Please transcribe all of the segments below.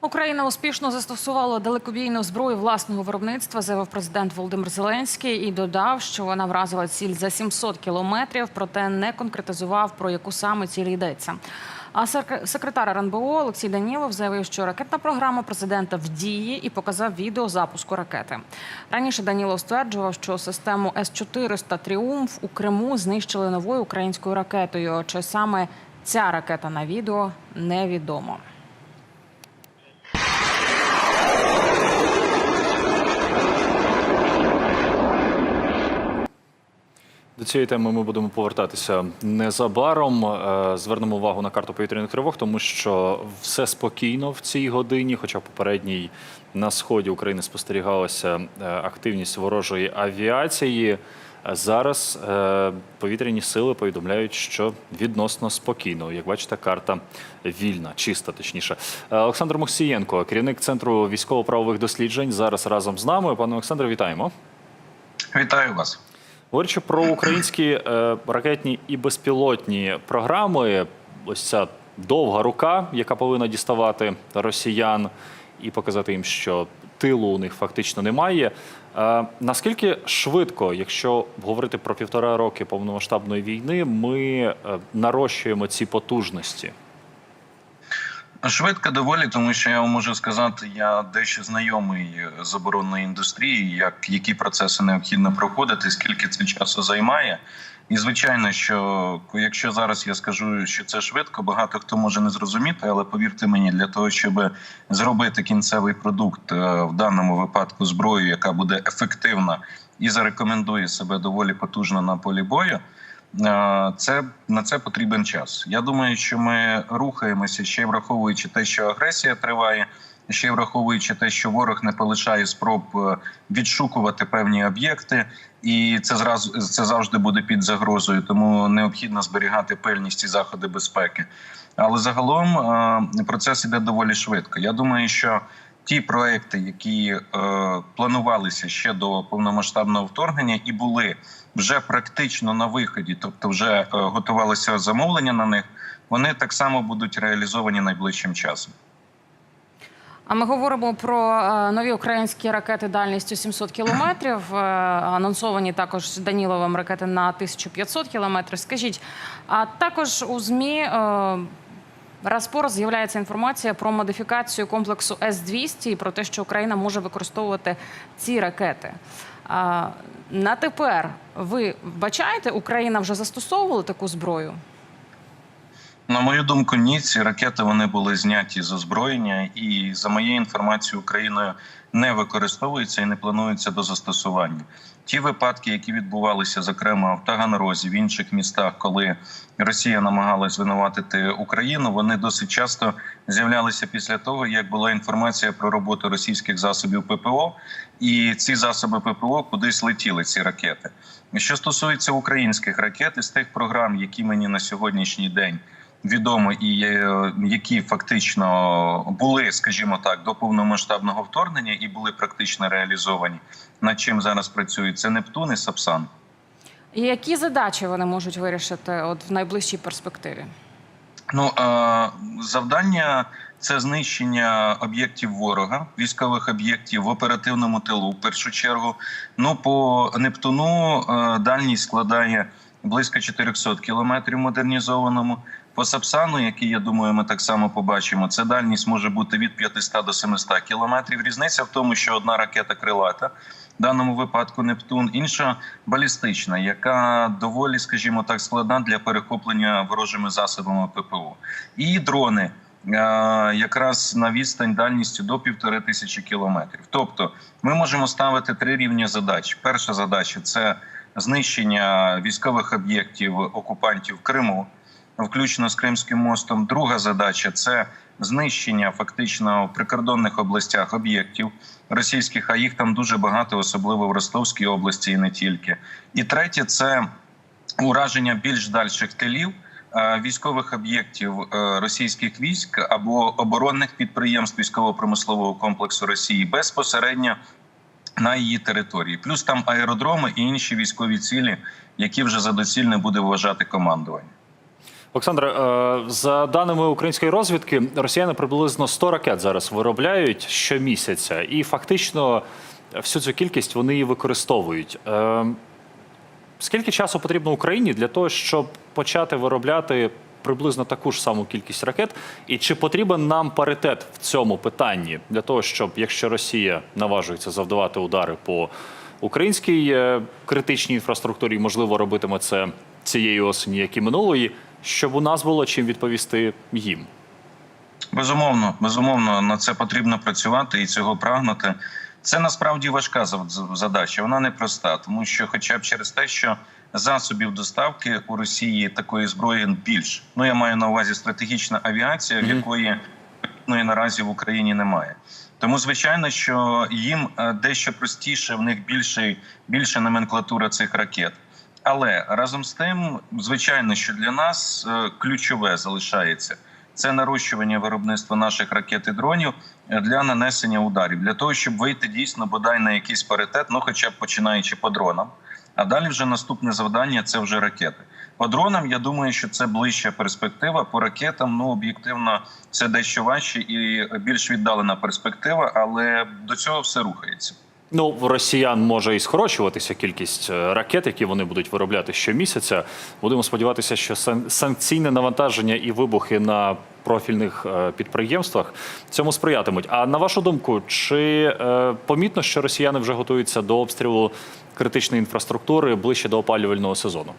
Україна успішно застосувала далекобійну зброю власного виробництва, заявив президент Володимир Зеленський і додав, що вона вразила ціль за 700 кілометрів, проте не конкретизував про яку саме ціль йдеться. А секретар РНБО Олексій Данілов заявив, що ракетна програма президента в дії і показав відео запуску ракети. Раніше Данілов стверджував, що систему С-400 Тріумф у Криму знищили новою українською ракетою. Чи саме ця ракета на відео невідомо. Цієї теми ми будемо повертатися незабаром. Е, Звернемо увагу на карту повітряних тривог, тому що все спокійно в цій годині, хоча попередній на сході України спостерігалася е, активність ворожої авіації. Зараз е, повітряні сили повідомляють, що відносно спокійно. Як бачите, карта вільна, чиста, точніше. Олександр Моксієнко, керівник центру військово-правових досліджень, зараз разом з нами. Пане Олександре, вітаємо. Вітаю вас. Говорячи про українські е, ракетні і безпілотні програми, ось ця довга рука, яка повинна діставати росіян і показати їм, що тилу у них фактично немає. Е, наскільки швидко, якщо говорити про півтора роки повномасштабної війни, ми е, нарощуємо ці потужності? Швидко доволі, тому що я вам можу сказати, я дещо знайомий з оборонною індустрією, як які процеси необхідно проходити, скільки це часу займає. І звичайно, що якщо зараз я скажу, що це швидко, багато хто може не зрозуміти, але повірте мені, для того, щоб зробити кінцевий продукт е, в даному випадку зброю, яка буде ефективна і зарекомендує себе доволі потужно на полі бою. Це на це потрібен час. Я думаю, що ми рухаємося ще враховуючи те, що агресія триває, ще враховуючи те, що ворог не полишає спроб е, відшукувати певні об'єкти, і це зразу це завжди буде під загрозою, тому необхідно зберігати пильність і заходи безпеки. Але загалом е, процес іде доволі швидко. Я думаю, що ті проекти, які е, планувалися ще до повномасштабного вторгнення, і були вже практично на виході, тобто вже е, готувалося замовлення на них, вони так само будуть реалізовані найближчим часом. А ми говоримо про е, нові українські ракети дальністю 700 кілометрів. Е, Анонсовані також Даніловим ракети на 1500 кілометрів. Скажіть, а також у змі е, раз по раз з'являється інформація про модифікацію комплексу С-200 і про те, що Україна може використовувати ці ракети. А, на тепер ви бачаєте, Україна вже застосовувала таку зброю? На мою думку, ні, ці ракети вони були зняті з озброєння, і за моєю інформацією, Україною не використовуються і не плануються до застосування. Ті випадки, які відбувалися, зокрема в Таганрозі, в інших містах, коли Росія намагалась звинуватити Україну, вони досить часто з'являлися після того, як була інформація про роботу російських засобів ППО, і ці засоби ППО кудись летіли ці ракети. Що стосується українських ракет, із тих програм, які мені на сьогоднішній день відомо і які фактично були, скажімо так, до повномасштабного вторгнення і були практично реалізовані. Над чим зараз працюють це Нептун і Сапсан. І які задачі вони можуть вирішити от в найближчій перспективі? Ну завдання це знищення об'єктів ворога, військових об'єктів в оперативному тилу. В першу чергу. Ну по Нептуну е, дальність складає близько 400 кілометрів модернізованому. По Сапсану, який я думаю, ми так само побачимо, це дальність може бути від 500 до 700 кілометрів. Різниця в тому, що одна ракета крилата, в даному випадку Нептун, інша балістична, яка доволі, скажімо так, складна для перехоплення ворожими засобами ППО. І дрони. е, Якраз на відстань дальністю до півтори тисячі кілометрів. Тобто, ми можемо ставити три рівні задач. Перша задача це знищення військових об'єктів окупантів в Криму, включно з Кримським мостом. Друга задача це знищення фактично в прикордонних областях об'єктів російських, а їх там дуже багато, особливо в Ростовській області, і не тільки. І третє це ураження більш дальших тилів. е, Військових об'єктів е, російських військ або оборонних підприємств військово-промислового комплексу Росії безпосередньо на її території, плюс там аеродроми і інші військові цілі, які вже за доцільне буде вважати командування. Олександре, е, за даними української розвідки, росіяни приблизно 100 ракет зараз виробляють щомісяця, і фактично всю цю кількість вони і використовують. Е, Скільки часу потрібно Україні для того, щоб почати виробляти приблизно таку ж саму кількість ракет? І чи потрібен нам паритет в цьому питанні для того, щоб якщо Росія наважується завдавати удари по українській е, критичній інфраструктурі, можливо, робитиме це цієї осені, як і минулої, щоб у нас було чим відповісти їм? Безумовно, безумовно, на це потрібно працювати і цього прагнути. Це насправді важка задача. Вона непроста, тому що, хоча б через те, що засобів доставки у Росії такої зброї більше. Ну я маю на увазі стратегічна авіація, в якої ну, і наразі в Україні немає. Тому, звичайно, що їм е, дещо простіше, в них більше, більше номенклатура цих ракет. Але разом з тим, звичайно, що для нас е, ключове залишається це нарощування виробництва наших ракет і дронів е, для нанесення ударів, для того, щоб вийти дійсно бодай на якийсь паритет, ну хоча б починаючи по дронам. А далі вже наступне завдання це вже ракети. По дронам я думаю, що це ближча перспектива. По ракетам ну об'єктивно це дещо важче і більш віддалена перспектива, але до цього все рухається. Ну, в росіян може і скорочуватися кількість е, ракет, які вони будуть виробляти щомісяця. Будемо сподіватися, що сан- санкційне навантаження і вибухи на профільних е, підприємствах цьому сприятимуть. А на вашу думку, чи е, помітно, що росіяни вже готуються до обстрілу критичної інфраструктури ближче до опалювального сезону?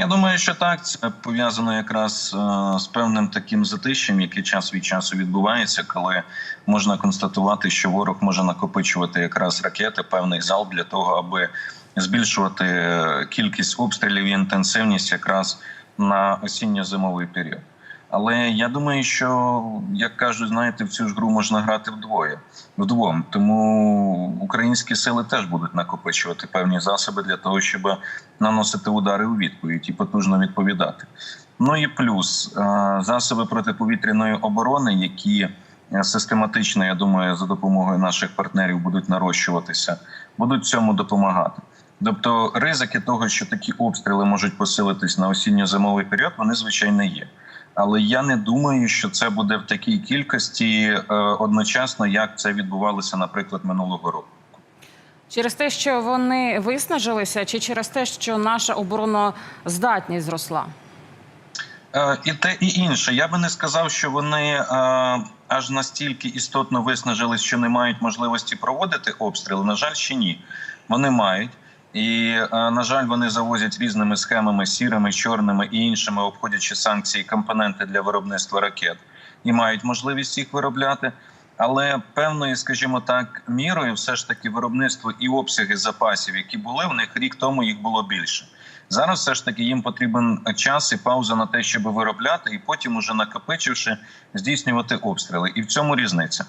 Я думаю, що так це пов'язано якраз е, з певним таким затищем, яке час від часу відбувається, коли можна констатувати, що ворог може накопичувати якраз ракети, певний зал для того, аби збільшувати е, кількість обстрілів і інтенсивність якраз на осінньо-зимовий період. Але я думаю, що як кажуть, знаєте, в цю ж гру можна грати вдвоє вдвом. Тому українські сили теж будуть накопичувати певні засоби для того, щоб наносити удари у відповідь і потужно відповідати. Ну і плюс е, засоби протиповітряної оборони, які е, систематично, я думаю, за допомогою наших партнерів будуть нарощуватися, будуть цьому допомагати. Тобто, ризики того, що такі обстріли можуть посилитись на осінньо-зимовий період, вони звичайно є. Але я не думаю, що це буде в такій кількості е, одночасно, як це відбувалося, наприклад, минулого року. Через те, що вони виснажилися, чи через те, що наша обороноздатність зросла? Е, І те, і інше. Я би не сказав, що вони е, аж настільки істотно виснажились, що не мають можливості проводити обстріли. На жаль, ще ні. Вони мають. І, е, на жаль, вони завозять різними схемами, сірими, чорними і іншими, обходячи санкції, компоненти для виробництва ракет, і мають можливість їх виробляти. Але певною, скажімо так, мірою, все ж таки, виробництво і обсяги запасів, які були в них рік тому, їх було більше. Зараз все ж таки їм потрібен час і пауза на те, щоб виробляти, і потім, уже накопичивши, здійснювати обстріли. І в цьому різниця.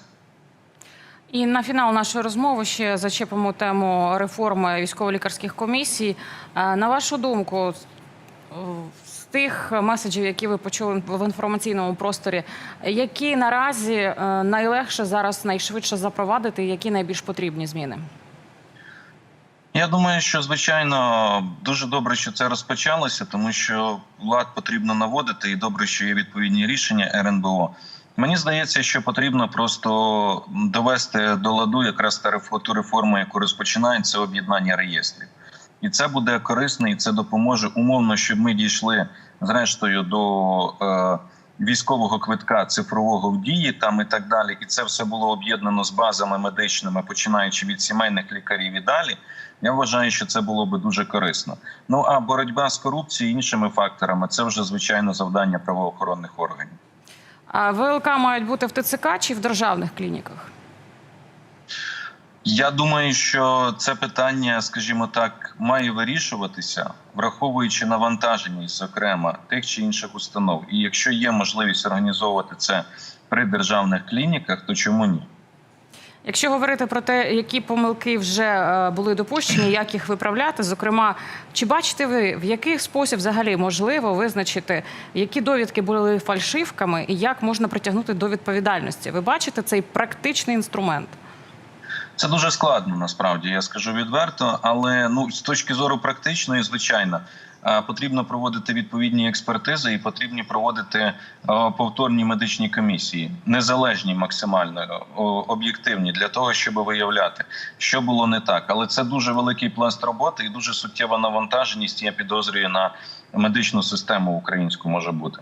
І на фінал нашої розмови ще зачепимо тему реформи військово-лікарських комісій. Е, На вашу думку, з- з тих меседжів, які ви почули в інформаційному просторі, які наразі е, найлегше зараз найшвидше запровадити, які найбільш потрібні зміни? Я думаю, що звичайно дуже добре, що це розпочалося, тому що влад потрібно наводити, і добре, що є відповідні рішення РНБО. Мені здається, що потрібно просто довести до ладу якраз ту реформу, яку розпочинають, це об'єднання реєстрів. І це буде корисно, і це допоможе умовно, щоб ми дійшли зрештою до е, військового квитка цифрового в дії там і так далі. І це все було об'єднано з базами медичними, починаючи від сімейних лікарів і далі. Я вважаю, що це було би дуже корисно. Ну а боротьба з корупцією і іншими факторами це вже звичайно завдання правоохоронних органів. А ВЛК мають бути в ТЦК чи в державних клініках? Я думаю, що це питання, скажімо так, має вирішуватися, враховуючи навантаженість, зокрема тих чи інших установ. І якщо є можливість організовувати це при державних клініках, то чому ні? Якщо говорити про те, які помилки вже е, були допущені, як їх виправляти, зокрема, чи бачите ви, в який спосіб взагалі можливо визначити, які довідки були фальшивками і як можна притягнути до відповідальності? Ви бачите цей практичний інструмент? Це дуже складно, насправді я скажу відверто. Але ну з точки зору практичної, звичайно, е, потрібно проводити відповідні експертизи і потрібні проводити е, повторні медичні комісії, незалежні максимально е, об'єктивні для того, щоб виявляти, що було не так. Але це дуже великий пласт роботи і дуже суттєва навантаженість. Я підозрюю на медичну систему українську може бути.